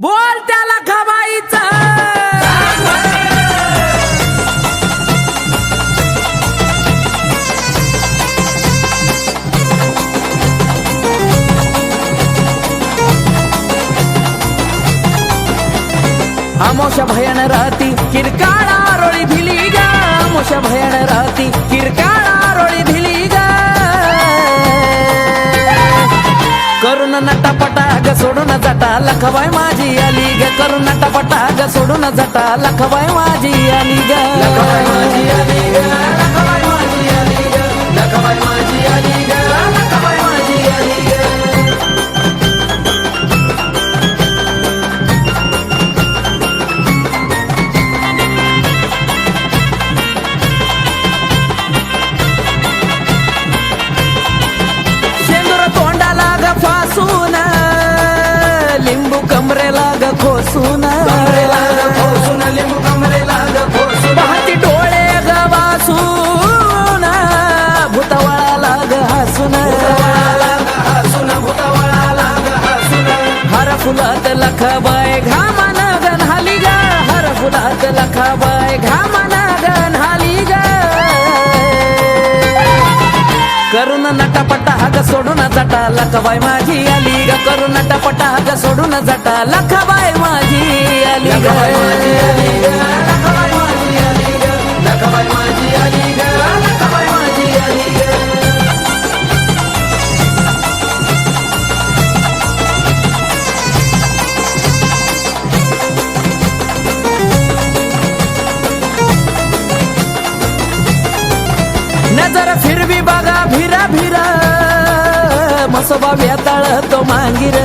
बोल त्याला खवायचं आमोशा भयान राहती किरकाळा रोळी भिली गा. आमोशा भयान राहती किरकाळा रोळी भिली नटापटा ग सोडून जटा. लखबाई माझी आली ग. करून नटापटा ग सोडून जटा. लखबाई माझी आली ग. लखबाई माझी आली ग. लखबाई माझी आली ग. लखबाई माझी ग खोसून लिंबू कमरेला ग खोसून पाहती डोळे ग वासून भूतवळाला ग हसून. हर फुलात लखबाय घामान गण ग. हर फुलात लखबाय घामान गण ग. करून नट ग सोडून जाटा लखबाई माझी आली ग. करून नटापटा ग सोडून जाटा लखबाई माझी आली ग. भिरा भिरा वेताळ तो मांगीर.